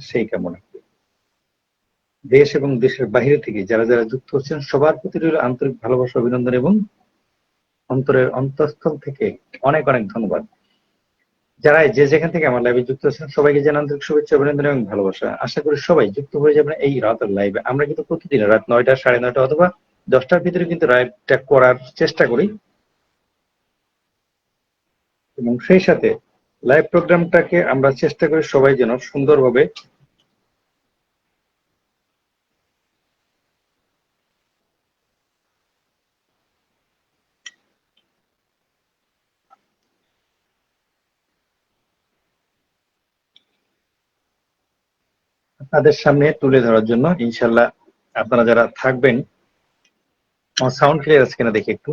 সেই কামনা করি। দেশ এবং দেশের বাইরে থেকে যারা যারা যুক্ত হচ্ছেন, সবার প্রতি রইল আন্তরিক ভালোবাসা, অভিনন্দন এবং অন্তরের অন্তঃস্থল থেকে অনেক অনেক ধন্যবাদ। যারা যে যেখান থেকে আমার লাইভে যুক্ত আছেন, সবাইকে জানান আন্তরিক শুভেচ্ছা, অভিনন্দন এবং ভালোবাসা। আশা করি সবাই যুক্ত হয়ে যাবেন এই রাতের লাইভে আমরা কিন্তু প্রতিদিন রাত নয়টা, সাড়ে নয়টা অথবা দশটার ভিতরে কিন্তু লাইভটা করার চেষ্টা করি। এবং সেই সাথে লাইভ প্রোগ্রামটাকে আমরা চেষ্টা করি সবাই যেন সুন্দরভাবে আপনাদের সামনে তুলে ধরার জন্য ইনশাল্লাহ আপনারা যারা থাকবেন সাউন্ড ক্লিয়ার আছে কিনা দেখি একটু।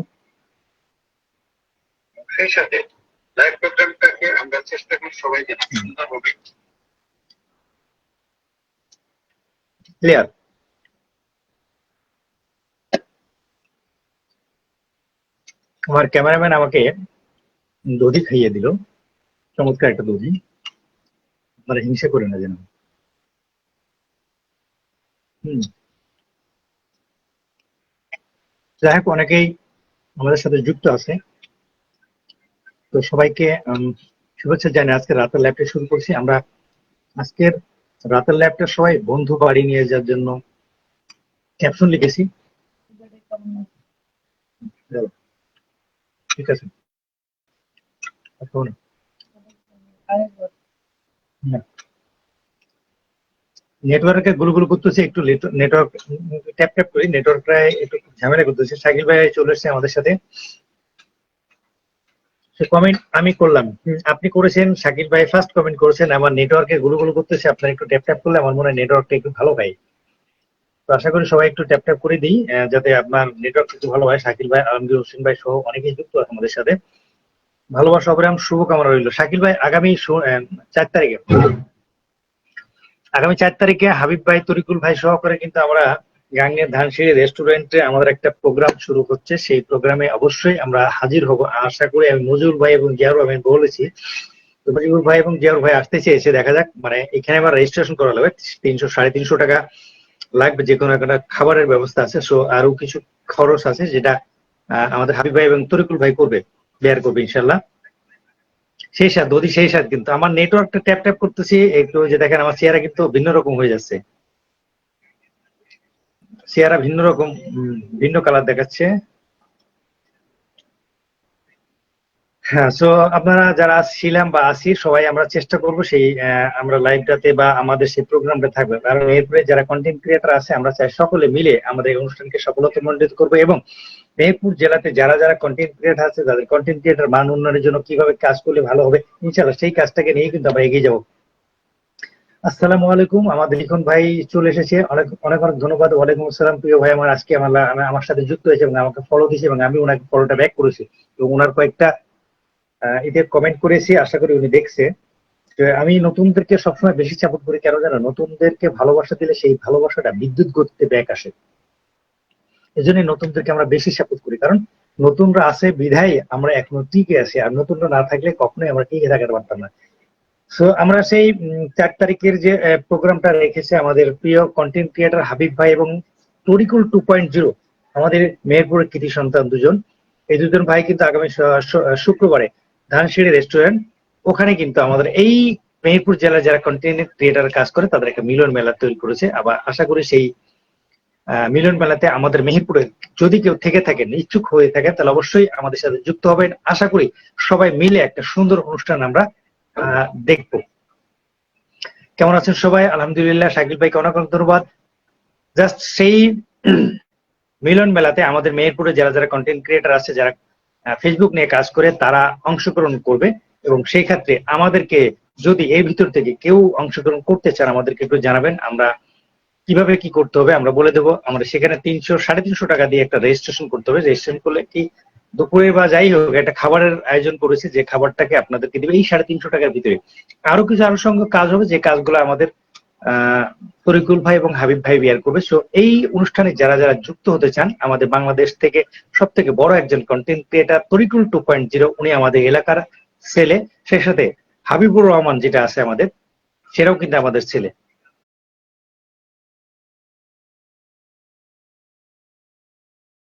সাথে। লাইভ প্রোগ্রামটাকে আমরা চেষ্টা করি সবাই যেন ক্লিয়ার আমার ক্যামেরাম্যান আমাকে দধি খাইয়ে দিল। চমৎকার একটা দধি। আপনারা হিংসা করে না যেন। যাই হোক, অনেকেই আমাদের সাথে যুক্ত আছে। তো সবাইকে শুভেচ্ছা জানাই আজকে রাতের ল্যাবটা শুরু করছি। আমরা আজকের রাতের ল্যাবটা সবাই বন্ধু বাড়ি নিয়ে যাওয়ার জন্য ক্যাপশন লিখেছি। ঠিক আছে। নেটওয়ার্কে গুলো গুলো করতেছে, একটু নেটওয়ার্ক ট্যাপ ট্যাপ করি। নেটওয়ার্কটা একটু ঝামেলা করতেছে। শাকিল ভাই চলে এসেছে আমাদের সাথে। কমেন্ট আমি করলাম। আপনি করেছেন, শাকিল ভাই ফার্স্ট কমেন্ট করেছেন, আমার নেটওয়ার্কে গুলো করতেছে, আপনার একটু ট্যাপ ট্যাপ করলে আমার মনে হয় নেটওয়ার্কটা একটু ভালো হয় তো আশা করি সবাই একটু ট্যাপ ট্যাপ করে দিই যাতে আপনার নেটওয়ার্ক একটু ভালো হয়। শাকিল ভাই, আলমগীর হোসেন ভাই সহ অনেকেই যুক্ত আছে আমাদের সাথে। ভালোবাসা, অবিরাম, শুভকামনা রইল। শাকিল ভাই, আগামী চার তারিখে। আগামী চার তারিখে হাবিব ভাই, তরিকুল ভাই সহকারে কিন্তু আমরা গাঙ্গের ধানসিঁড়ি রেস্টুরেন্টে আমাদের একটা প্রোগ্রাম শুরু হচ্ছে। সেই প্রোগ্রামে অবশ্যই আমরা হাজির হব। আশা করি আমি মজুর ভাই এবং জিয়াউর আমি বলেছি। মজিবুর ভাই এবং জিয়াউর ভাই আসতে চেয়েছে, দেখা যাক। মানে এখানে আবার রেজিস্ট্রেশন করা লাগবে। তিনশো, সাড়ে তিনশো টাকা লাগবে যে কোনো একটা খাবারের ব্যবস্থা আছে। সো আরও কিছু খরচ আছে যেটা আমাদের হাবিব ভাই এবং তরিকুল ভাই করবে বেয়ার করবে ইনশাল্লাহ সেই সাথ যদি সেই সাথ কিন্তু। আমার নেটওয়ার্কটা ট্যাপ ট্যাপ করতেছি। একটু যে দেখেন, আমার চেহারা কিন্তু ভিন্ন রকম হয়ে যাচ্ছে। চেহারা ভিন্ন রকম ভিন্ন কালার দেখাচ্ছে। হ্যাঁ সো আপনারা যারা ছিলাম বা আছি, সবাই আমরা চেষ্টা করব সেই আমরা লাইভটাতে বা আমাদের সেই প্রোগ্রামটা থাকবে। কারণ এরপরে যারা কন্টেন্ট ক্রিয়েটর আছে, আমরা চাই সকলে মিলে আমাদের অনুষ্ঠানকে সফলতা মণ্ডিত করব এবং মেহেরপুর জেলাতে যারা যারা কন্টেন্ট ক্রিয়েটর আছে, তাদের কন্টেন্ট ক্রিয়েটর মান উন্নয়নের জন্য কীভাবে কাজ করলে ভালো হবে ইনশাল্লাহ সেই কাজটাকে নিয়ে কিন্তু আমরা এগিয়ে যাব। আসসালামু আলাইকুম। আমাদের লিখন ভাই চলে এসেছে। অনেক অনেক অনেক ধন্যবাদ। ওয়ালাইকুম আসসালাম প্রিয় ভাই। আমার আজকে আমার আমার- সাথে যুক্ত হয়েছে এবং আমাকে ফলো দিয়েছে এবং আমি ওনাকে ফলোটা ব্যাক করেছি। এবং ওনার কয়েকটা এতে কমেন্ট করেছি। আশা করি উনি দেখছে। আমি নতুনদেরকে সবসময় বেশি সাপোর্ট করি। কেন জানো? নতুনদেরকে ভালোবাসা দিলে সেই ভালোবাসাটা বিদ্যুৎ গতিতে ব্যাক আসে। এই জন্য নতুনদেরকে আমরা বেশি সাপোর্ট করি। কারণ নতুনরা আছে, বিধায় আমরা এখনও টিকে আছি। আর নতুনরা না থাকলে কখনোই আমরা টিকে থাকতে পারতাম না। সো আমরা সেই চার তারিখের যে প্রোগ্রামটা রেখেছে আমাদের প্রিয় কন্টেন্ট ক্রিয়েটর হাবিব ভাই এবং তরিকুল টু পয়েন্ট জিরো আমাদের মেহেরপুরের কৃতি সন্তান দুজন। এই দুজন ভাই কিন্তু আগামী শুক্রবারে ধানসিঁড়ি রেস্টুরেন্ট ওখানে কিন্তু আমাদের এই মেহেরপুর জেলার যারা কন্টেন্ট ক্রিয়েটার কাজ করে, তাদের একটা মিলন মেলা তৈরি করেছে। আবার আশা করি সেই মিলন মেলাতে আমাদের মেহেরপুরে যদি কেউ থেকে থাকেন, ইচ্ছুক হয়ে থাকেন তাহলে অবশ্যই আমাদের সাথে যুক্ত হবেন। আশা করি সবাই মিলে একটা সুন্দর অনুষ্ঠান আমরা দেখব। কেমন আছেন সবাই? আলহামদুলিল্লাহ, শাকিল ভাইকে অনেক অনেক ধন্যবাদ। জাস্ট সেই মিলন মেলাতে আমাদের মেহেরপুরে যারা যারা কন্টেন্ট ক্রিয়েটার আছে, যারা ফেসবুক নিয়ে কাজ করে, তারা অংশগ্রহণ করবে এবং সেই ক্ষেত্রে আমাদেরকে যদি এর ভিতর থেকে কেউ অংশগ্রহণ করতে চান, আমাদেরকে একটু জানাবেন। আমরা কীভাবে কি করতে হবে আমরা বলে দেবো। আমরা সেখানে তিনশো, সাড়ে তিনশো টাকা দিয়ে একটা রেজিস্ট্রেশন করতে হবে। রেজিস্ট্রেশন করলে কি দুপুরে বা যাই হোক, একটা খাবারের আয়োজন করেছি, যে খাবারটাকে আপনাদেরকে দিবে, এই সাড়ে তিনশো টাকার ভিতরে। আরও কিছু আনুষঙ্গ কাজ হবে, যে কাজগুলো আমাদের তরিকুল ভাই এবং হাবিব ভাই বিয়ার করবে। সো এই অনুষ্ঠানে যারা যারা যুক্ত হতে চান, আমাদের বাংলাদেশ থেকে সব থেকে বড় একজন content creator Tariqul two point zero উনি আমাদের এলাকার ছেলে। সেই সাথে হাবিবুর রহমান যেটা আছে আমাদের সেটাও কিন্তু আমাদের ছেলে।